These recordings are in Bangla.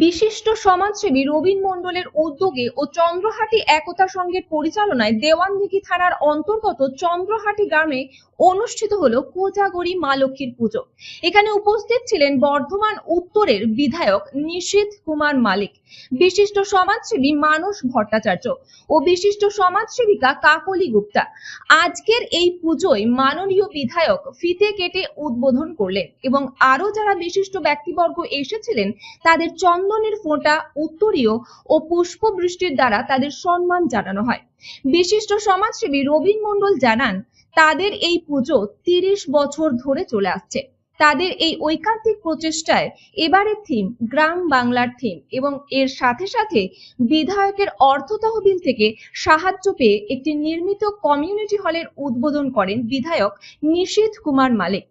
বিশিষ্ট সমাজসেবী রবীন মণ্ডলের উদ্যোগে ও চন্দ্রহাটি একতা সংঘের পরিচালনায় দেওয়ানদিঘি থানার অন্তর্গত চন্দ্রহাটি গ্রামে অনুষ্ঠিত হলো কোজাগরি মা লক্ষ্মীর পুজো। এখানে উপস্থিত ছিলেন বর্ধমান উত্তরের বিধায়ক নিশীথ কুমার মালিক, বিশিষ্ট সমাজসেবী মানস ভট্টাচার্য ও বিশিষ্ট সমাজসেবিকা কাকলি গুপ্তা। আজকের এই পুজোয় মাননীয় বিধায়ক ফিতে কেটে উদ্বোধন করলেন এবং আরও যারা বিশিষ্ট ব্যক্তিবর্গ এসেছিলেন তাদের চন্দনের ফোঁটা উত্তরীয় ও পুষ্পবৃষ্টির দ্বারা তাদের সম্মান জানানো হয়। বিশিষ্ট সমাজসেবী রবীন মণ্ডল জানান, তাদের এই পুজো তিরিশ বছর ধরে চলে আসছে। তাদের এই ঐকান্তিক প্রচেষ্টায় এবারের থিম গ্রাম বাংলার থিম এবং এর সাথে সাথে বিধায়কের অর্থ তহবিল থেকে সাহায্য পেয়ে একটি নির্মিত কমিউনিটি হলের উদ্বোধন করেন বিধায়ক নিশীথ কুমার মালিক।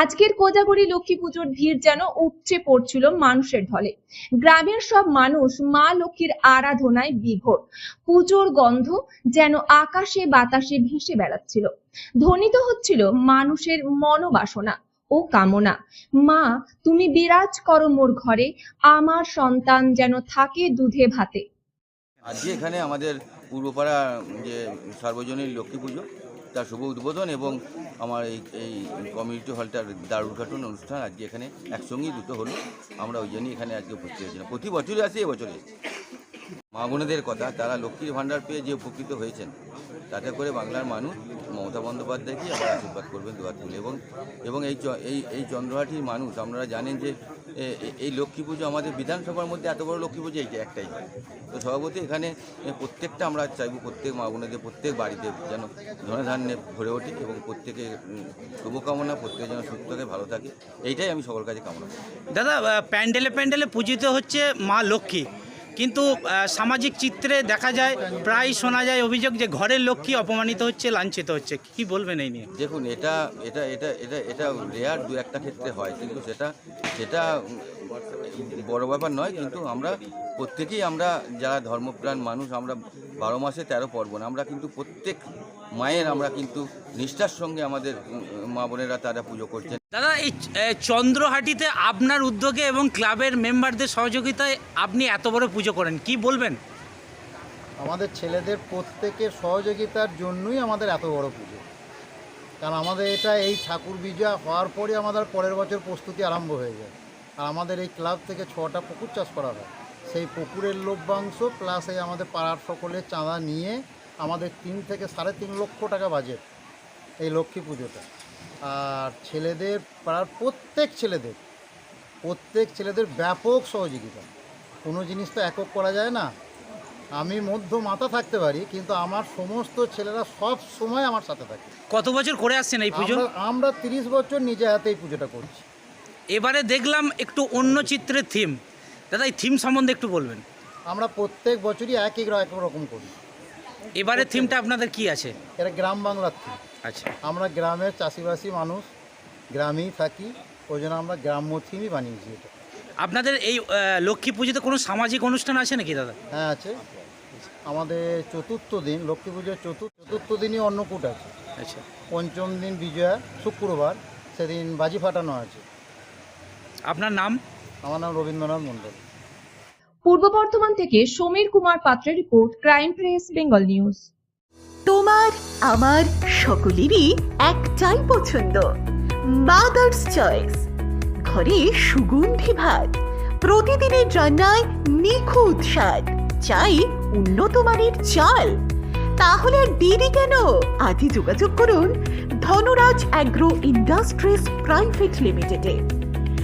আজকের কোজাগরী লক্ষ্মী পুজোর ভিড় যেন উপচে পড়ছিল মানুষের ঢলে। গ্রামের সব মানুষ মা লক্ষ্মীর আরাধনায় বিভোর। পুজোর গন্ধ যেন আকাশে বাতাসে ভেসে বেড়াচ্ছিল। ধ্বনিত হচ্ছিল মানুষের মনোবাসনা ও কামনা। মা, তুমি বিরাজ করো মোর ঘরে, আমার সন্তান যেন থাকে দুধে ভাতে। আজকে এখানে আমাদের পূর্বপাড়া যে সার্বজনীন লক্ষ্মী পুজো তার শুভ উদ্বোধন এবং আমার এই এই কমিউনিটি হলটার দ্বার উদ্ঘাটন অনুষ্ঠান আজকে এখানে একসঙ্গেই দুটো হলো। আমরা ওই জন্যই এখানে আজকে উপস্থিত হয়েছিলাম। প্রতি বছরই আসি এবছরে মা বোনেদের কথা, তারা লক্ষ্মীর ভাণ্ডার পেয়ে যে উপকৃত হয়েছেন তাতে করে বাংলার মানুষ মমতা বন্দ্যোপাধ্যায়কে আবার আশীর্বাদ করবেন দুয়ার এবং এবং এই এই এই চন্দ্রহাটির মানুষ, আপনারা জানেন যে এই লক্ষ্মী পুজো আমাদের বিধানসভার মধ্যে এত বড় লক্ষ্মী পুজো, এইটা একটাই। তো সভাপতি এখানে প্রত্যেকটা আমরা চাইব প্রত্যেক মা বোনেদের, প্রত্যেক বাড়িতে যেন ধনধান্যে ভরে ওঠে এবং প্রত্যেকে শুভকামনা, প্রত্যেকে যেন সুস্থ থাকে, ভালো থাকে। এইটাই আমি সকল কাছে কামনা করি। দাদা প্যান্ডেলে প্যান্ডেলে পূজিত হচ্ছে মা লক্ষ্মী। কিন্তু সামাজিক চিত্রে দেখা যায় প্রায় শোনা যায় অভিযোগ যে ঘরের লক্ষ্মী অপমানিত হচ্ছে, লাঞ্ছিত হচ্ছে। কি বলবেন এই নিয়ে? দেখুন, এটা এটা এটা এটা এটা রেয়ার দু একটা ক্ষেত্রে হয়, কিন্তু সেটা সেটা বড় ব্যাপার নয়, কিন্তু আমরা প্রত্যেকেই আমরা যারা ধর্মপ্রাণ মানুষ, আমরা বারো মাসে তেরো পর্বণ, আমরা কিন্তু প্রত্যেক মায়ের আমরা কিন্তু নিষ্ঠার সঙ্গে আমাদের মা বোনেরা তারা পুজো করছেন। দাদা এই চন্দ্রহাটিতে আপনার উদ্যোগে এবং ক্লাবের মেম্বারদের সহযোগিতায় আপনি এত বড় পুজো করেন কি বলবেন? আমাদের ছেলেদের প্রত্যেকের সহযোগিতার জন্যই আমাদের এত বড় পুজো। কারণ আমাদের এটা এই ঠাকুর বিজয়া হওয়ার পরে আমাদের পরের বছর প্রস্তুতি আরম্ভ হয়ে যায়। আর আমাদের এই ক্লাব থেকে ছটা পুকুর চাষ করা হয়। সেই পুকুরের লভ্যাংশ প্লাস এই আমাদের পাড়ার সকলের চাঁদা নিয়ে আমাদের তিন থেকে সাড়ে তিন লক্ষ টাকা বাজেট এই লক্ষ্মী পুজোটা আর ছেলেদের পাড়ার প্রত্যেক ছেলেদের প্রত্যেক ছেলেদের ব্যাপক সহযোগিতা। কোনো জিনিস তো একক করা যায় না। আমি মধ্য মাথা থাকতে পারি কিন্তু আমার সমস্ত ছেলেরা সব সময় আমার সাথে থাকে। কত বছর করে আসছেন এই পুজো? আমরা তিরিশ বছর নিজে হাতে এই পুজোটা করছি। এবারে দেখলাম একটু অন্য চিত্রের থিম দাদা এই থিম সম্বন্ধে একটু বলবেন। আমরা প্রত্যেক বছরই এক এক রকম করি। এবারে থিমটা আপনাদের কি আছে? এটা গ্রাম বাংলার থিম আচ্ছা। আমরা গ্রামের চাষিবাসী মানুষ গ্রামেই থাকি ওই জন্য আমরা গ্রাম্য থিমই বানিয়েছি এটা। আপনাদের এই লক্ষ্মী পুজোতে কোনো সামাজিক অনুষ্ঠান আছে নাকি দাদা? হ্যাঁ আছে। আমাদের চতুর্থ দিন লক্ষ্মী পুজোর চতুর্থ চতুর্থ দিনই অন্নকূট আছে। আচ্ছা। পঞ্চম দিন বিজয়া শুক্রবার সেদিন বাজি ফাটানো আছে। আপনার নাম? আমার নাম রবীন্দ্রনাথ মণ্ডল। পূর্ব বর্ধমান থেকে সমীর কুমার পাত্রের report crime press, Bengal news. তোমার, আমার সকলেরই একটাই পছন্দ। মাদার্স চয়েস ঘরে সুগন্ধি ভাত। প্রতিদিনের রান্নায় নিখুঁত স্বাদ। চাই উন্নত মানের চাল। তাহলে আর দেরি কেন? আজই যোগাযোগ করুন ধনরাজ অ্যাগ্রো ইন্ডাস্ট্রিজ প্রাইভেট লিমিটেডে।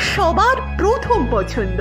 সবার প্রথম পছন্দ।